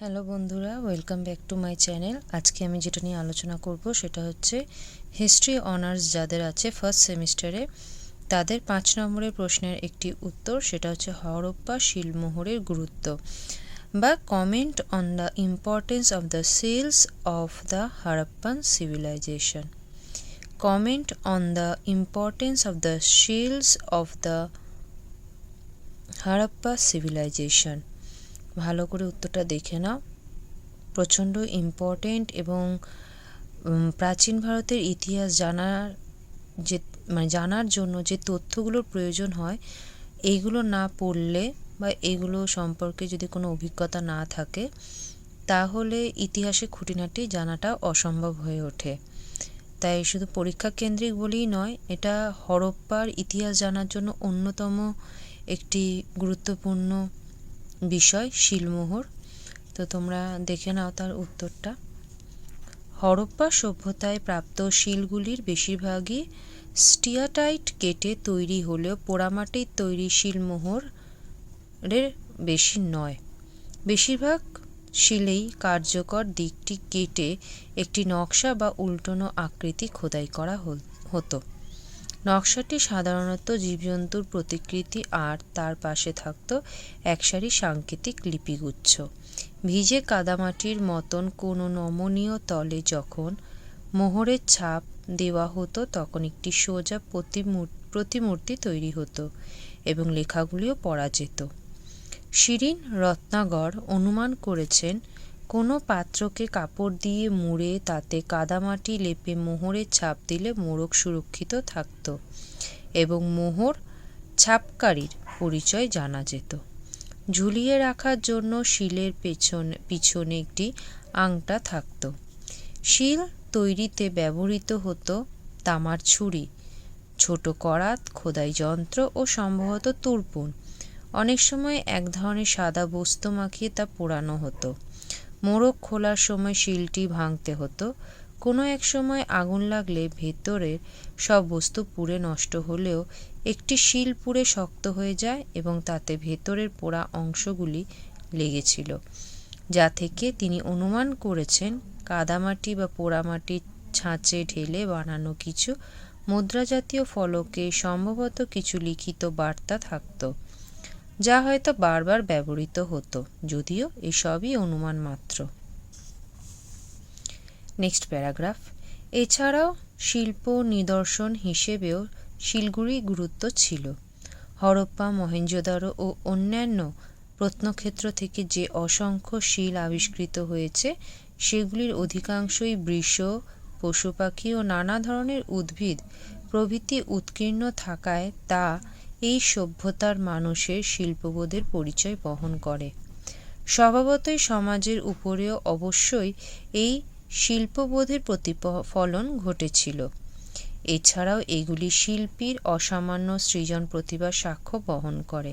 Hello বন্ধুরা welcome back to my channel আজকে আমি যেটা নিয়ে আলোচনা করব সেটা হচ্ছে হিস্ট্রি অনার্স যাদের আছে ফার্স্ট সেমিস্টারে তাদের পাঁচ নম্বরের প্রশ্নের একটি উত্তর, সেটা হচ্ছে হরপ্পা শিলমোহরের গুরুত্ব। বা comment on the importance of the seals of the Harappan civilisation comment on the importance of the seals of the Harappa civilisation ভালো করে উত্তরটা দেখে নাও। প্রচণ্ড ইম্পর্টেন্ট এবং প্রাচীন ভারতের ইতিহাস জানার যে মানে জানার জন্য যে তথ্যগুলোর প্রয়োজন হয় এইগুলো না পড়লে বা এগুলো সম্পর্কে যদি কোনো অভিজ্ঞতা না থাকে, তাহলে ইতিহাসে খুঁটিনাটি জানাটা অসম্ভব হয়ে ওঠে। তাই শুধু পরীক্ষা কেন্দ্রিক বলেই নয়, এটা হরপ্পার ইতিহাস জানার জন্য অন্যতম একটি গুরুত্বপূর্ণ বিষয়, শিলমোহর। তো তোমরা দেখে নাও তার উত্তরটা। হরপ্পা সভ্যতায় প্রাপ্ত শিলগুলির বেশিরভাগই স্টিয়াটাইট কেটে তৈরি হলেও পোড়ামাটির তৈরি শিলমোহরের বেশি নয়। বেশিরভাগ শিলেই কার্যকর দিকটি কেটে একটি নকশা বা উল্টোনো আকৃতি খোদাই করা হতো। নকশাটি সাধারণত জীবজন্তুর প্রতিকৃতি আর তার পাশে থাকত একসারি সাংকেতিক লিপিগুচ্ছ। ভিজে কাদামাটির মতন কোনো নমনীয় তলে যখন মোহরের ছাপ দেওয়া হতো, তখন একটি সোজা প্রতিমূর- প্রতিমূর্তি তৈরি হতো এবং লেখাগুলিও পড়া যেত। শিরিন রত্নাগর অনুমান করেছেন কোনো পাত্রকে কাপড় দিয়ে মুড়ে তাতে কাদামাটি লেপে মোহরের ছাপ দিলে মোড়ক সুরক্ষিত থাকত এবং মোহর ছাপকারীর পরিচয় জানা যেত। ঝুলিয়ে রাখার জন্য শিলের পেছন, পিছনে একটি আংটা থাকত। শিল তৈরিতে ব্যবহৃত হতো তামার ছুরি, ছোট করাত, খোদাই যন্ত্র ও সম্ভবত তুরপুন। অনেক সময় এক ধরনের সাদা বস্তু মাখিয়ে তা পোড়ানো হতো। মোড়ক খোলার সময় শিলটি ভাঙতে হতো। কোনো এক সময় আগুন লাগলে ভেতরের সব বস্তু পুড়ে নষ্ট হলেও একটি শিল পুড়ে শক্ত হয়ে যায় এবং তাতে ভেতরের পোড়া অংশগুলি লেগেছিল, যা থেকে তিনি অনুমান করেছেন কাদামাটি বা পোড়ামাটির ছাঁচে ঢেলে বানানো কিছু মুদ্রা জাতীয় ফলকে সম্ভবত কিছু লিখিত বার্তা থাকতো। যা হয়তো বারবার ব্যবহৃত হতো, যদিও এসবই অনুমান মাত্র। Next paragraph. এছাড়াও শিল্প নিদর্শন হিসেবেও শিলগুড়ি গুরুত্ব ছিল। হরপ্পা, মহেঞ্জোদারো ও অন্যান্য প্রত্নক্ষেত্র থেকে যে অসংখ্য শিল আবিষ্কৃত হয়েছে, সেগুলির অধিকাংশই বৃষ পশু পাখি ও নানা ধরনের উদ্ভিদ প্রভৃতি উৎকীর্ণ থাকায় তা এই সভ্যতার মানুষের শিল্পবোধের পরিচয় বহন করে। স্বভাবতই সমাজের উপরেও অবশ্যই এই শিল্পবোধের প্রতিফলন ঘটেছিল। এছাড়াও এগুলি শিল্পীর অসামান্য সৃজন প্রতিভার সাক্ষ্য বহন করে।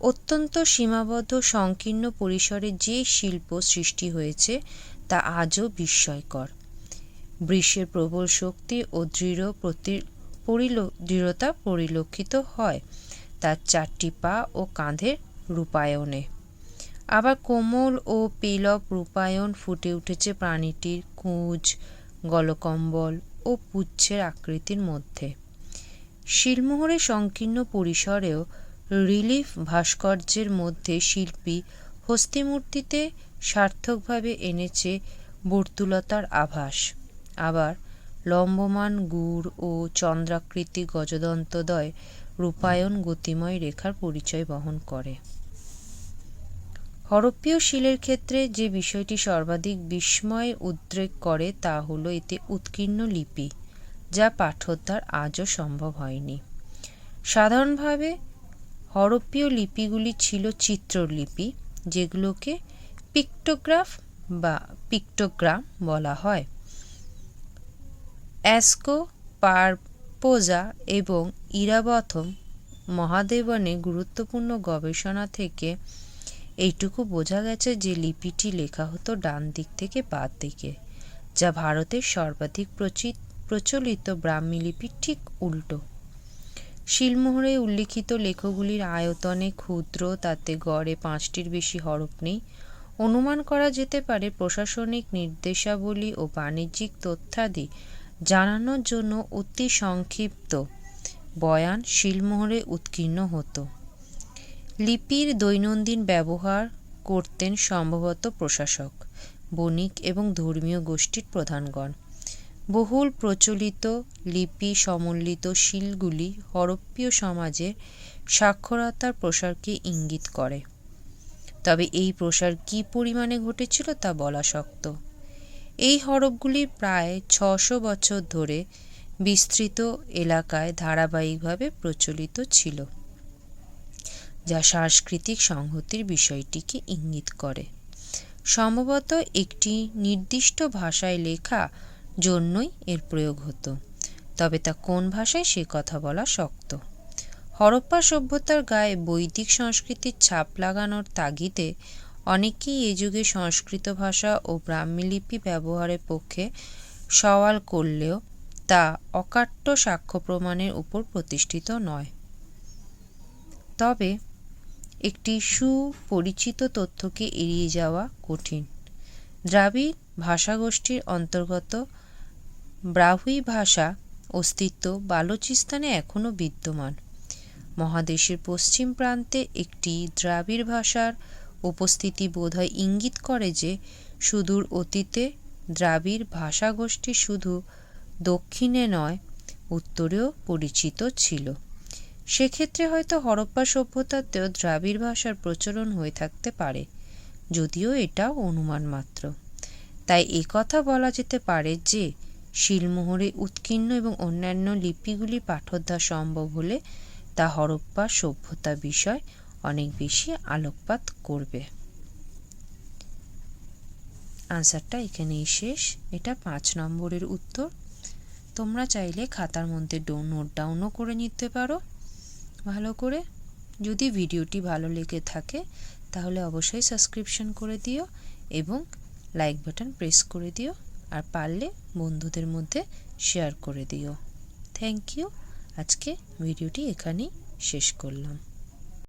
অত্যন্ত সীমাবদ্ধ সংকীর্ণ পরিসরে যে শিল্প সৃষ্টি হয়েছে, তা আজও বিস্ময়কর। বৃষের প্রবল শক্তি ও দৃঢ় প্রতি পরিল, দৃঢ়তা পরিলক্ষিত হয় তার চারটি পা ও কাঁধের রূপায়ণে। আবার কোমল ও পেলব রূপায়ণ ফুটে উঠেছে প্রাণীটির কুঁজ, গলকম্বল ও পুচ্ছের আকৃতির মধ্যে। শিলমোহরের সংকীর্ণ পরিসরেও রিলিফ ভাস্কর্যের মধ্যে শিল্পী হস্তিমূর্তিতে সার্থকভাবে এনেছে বর্তুলতার আভাস। আবার লম্বমান, গুড় ও চন্দ্রাকৃতি গজদন্তদয় রূপায়ণ গতিময় রেখার পরিচয় বহন করে। হরপ্পীয় শিলের ক্ষেত্রে যে বিষয়টি সর্বাধিক বিস্ময় উদ্রেক করে তা হল এতে উৎকীর্ণ লিপি, যা পাঠোদ্ধার আজও সম্ভব হয়নি। সাধারণভাবে হরপ্পীয় লিপিগুলি ছিল চিত্রলিপি, যেগুলোকে পিক্টোগ্রাফ বা পিক্টোগ্রাম বলা হয়। অ্যাস্কো পারপোজা এবং ইরাবথম মহাদেবনে গুরুত্বপূর্ণ গবেষণা থেকে এইটুকু বোঝা গেছে যে লিপিটি লেখা হতো ডান দিক থেকে বাঁ দিকে, যা ভারতের সর্বাধিক প্রচিত প্রচলিত ব্রাহ্মী লিপির ঠিক উল্টো। শিলমোহরে উল্লিখিত লেখগুলির আয়তনে ক্ষুদ্র, তাতে গড়ে পাঁচটির বেশি হরফ নেই। অনুমান করা যেতে পারে প্রশাসনিক নির্দেশাবলী ও বাণিজ্যিক তথ্যাদি জানানোর জন্য অতি সংক্ষিপ্ত বয়ান শিলমোহরে উৎকীর্ণ হতো। লিপির দৈনন্দিন ব্যবহার করতেন সম্ভবত প্রশাসক, বণিক এবং ধর্মীয় গোষ্ঠীর প্রধানগণ। বহুল প্রচলিত লিপি সমন্বিত শিলগুলি হরপ্পীয় সমাজের সাক্ষরতার প্রসারকে ইঙ্গিত করে। তবে এই প্রসার কী পরিমাণে ঘটেছিল তা বলা শক্ত। এই হরফগুলি প্রায় ছশো বছর ধরে বিস্তৃত এলাকায় ধারাবাহিকভাবে প্রচলিত ছিল, যা সাংস্কৃতিক সংহতির বিষয়টিকে ইঙ্গিত করে। সম্ভবত একটি নির্দিষ্ট ভাষায় লেখা জন্যই এর প্রয়োগ হতো, তবে তা কোন ভাষায় সে কথা বলা শক্ত। হরপ্পা সভ্যতার গায়ে বৈদিক সংস্কৃতির ছাপ লাগানোর তাগিদে অনেকেই এ যুগে সংস্কৃত ভাষা ও ব্রাহ্মী লিপি ব্যবহারের পক্ষে সওয়াল করলেও তা অকাট্য সাক্ষ্য প্রমাণের উপর প্রতিষ্ঠিত নয়। তবে একটি সুপরিচিত তথ্যকে এড়িয়ে যাওয়া কঠিন। দ্রাবিড় ভাষাগোষ্ঠীর অন্তর্গত ব্রাহুই ভাষা অস্তিত্ব বালুচিস্তানে এখনও বিদ্যমান। মহাদেশের পশ্চিম প্রান্তে একটি দ্রাবিড় ভাষার উপস্থিতি বোধহয় ইঙ্গিত করে যে সুদূর অতীতে দ্রাবিড় ভাষাগোষ্ঠী শুধু দক্ষিণে নয়, উত্তরেও পরিচিত ছিল। সেক্ষেত্রে হয়তো হরপ্পা সভ্যতাতেও দ্রাবিড় ভাষার প্রচলন হয়ে থাকতে পারে, যদিও এটা অনুমান মাত্র। তাই কথা বলা যেতে পারে যে, শিলমোহরে উৎকীর্ণ এবং অন্যান্য লিপিগুলি পাঠোদ্ধার সম্ভব হলে তা হরপ্পা সভ্যতা বিষয় অনেক বেশি আলোকপাত করবে। আনসারটা এখানেই শেষ। এটা পাঁচ নম্বরের উত্তর। তোমরা চাইলে খাতার মধ্যে নোট ডাউনও করে নিতে পারো। ভালো করে। যদি ভিডিওটি ভালো লেগে থাকে, তাহলে অবশ্যই সাবস্ক্রিপশন করে দিও এবং লাইক বাটন প্রেস করে দিও। আর পারলে বন্ধুদের মধ্যে শেয়ার করে দিও। থ্যাংক ইউ আজকে ভিডিওটি এখানেই শেষ করলাম।